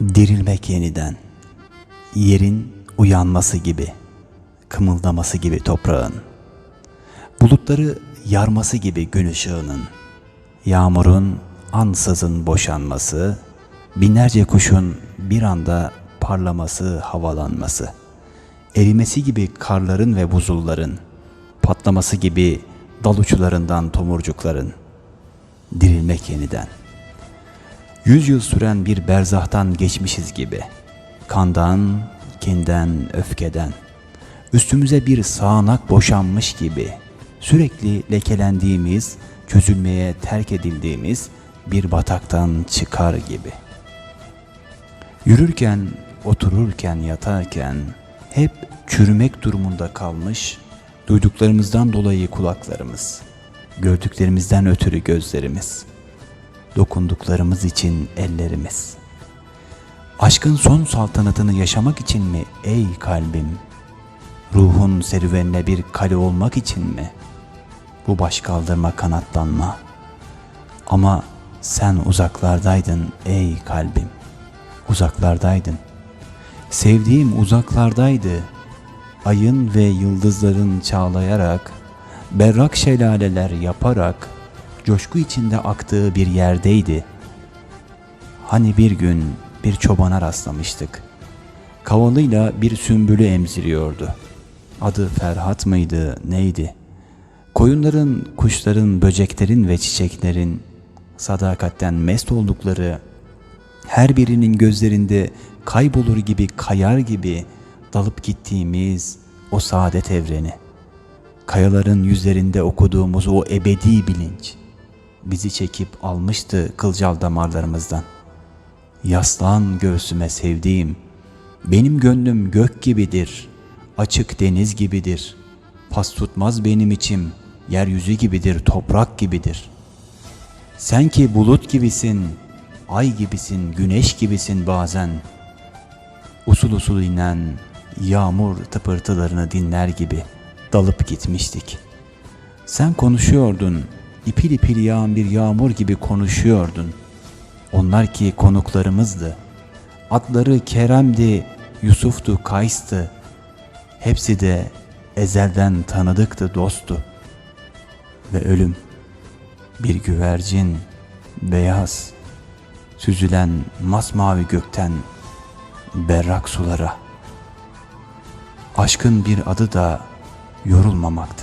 Dirilmek yeniden. Yerin uyanması gibi, kımıldaması gibi toprağın. Bulutları yarması gibi gün ışığının. Yağmurun ansızın boşanması, binlerce kuşun bir anda parlaması, havalanması. Erimesi gibi karların ve buzulların, patlaması gibi dal uçlarından tomurcukların. Dirilmek yeniden. Yüz yıl süren bir berzahtan geçmişiz gibi. Kandan, kinden, öfkeden. Üstümüze bir sağanak boşanmış gibi. Sürekli lekelendiğimiz, çözülmeye terk edildiğimiz bir bataktan çıkar gibi. Yürürken, otururken, yatarken hep çürümek durumunda kalmış, duyduklarımızdan dolayı kulaklarımız, gördüklerimizden ötürü gözlerimiz, dokunduklarımız için ellerimiz. Aşkın son saltanatını yaşamak için mi ey kalbim? Ruhun serüvenine bir kale olmak için mi? Bu baş kaldırma kanatlanma. Ama sen uzaklardaydın ey kalbim. Uzaklardaydın. Sevdiğim uzaklardaydı. Ayın ve yıldızların çağlayarak, berrak şelaleler yaparak, coşku içinde aktığı bir yerdeydi. Hani bir gün bir çobana rastlamıştık. Kavalıyla bir sümbülü emziriyordu. Adı Ferhat mıydı, neydi? Koyunların, kuşların, böceklerin ve çiçeklerin sadakatten mest oldukları, her birinin gözlerinde kaybolur gibi, kayar gibi dalıp gittiğimiz o saadet evreni. Kayaların yüzlerinde okuduğumuz o ebedi bilinç bizi çekip almıştı kılcal damarlarımızdan. Yaslan göğsüme sevdiğim, benim gönlüm gök gibidir, açık deniz gibidir. Pas tutmaz benim içim, yeryüzü gibidir, toprak gibidir. Sen ki bulut gibisin, ay gibisin, güneş gibisin bazen. Usul usul inen yağmur tıpırtılarını dinler gibi dalıp gitmiştik. Sen konuşuyordun, ipil ipil yağan bir yağmur gibi konuşuyordun. Onlar ki konuklarımızdı. Adları Kerem'di, Yusuf'tu, Kays'tı. Hepsi de ezelden tanıdıktı, dosttu. Ve ölüm, bir güvercin, beyaz, süzülen masmavi gökten berrak sulara. Aşkın bir adı da yorulmamaktı.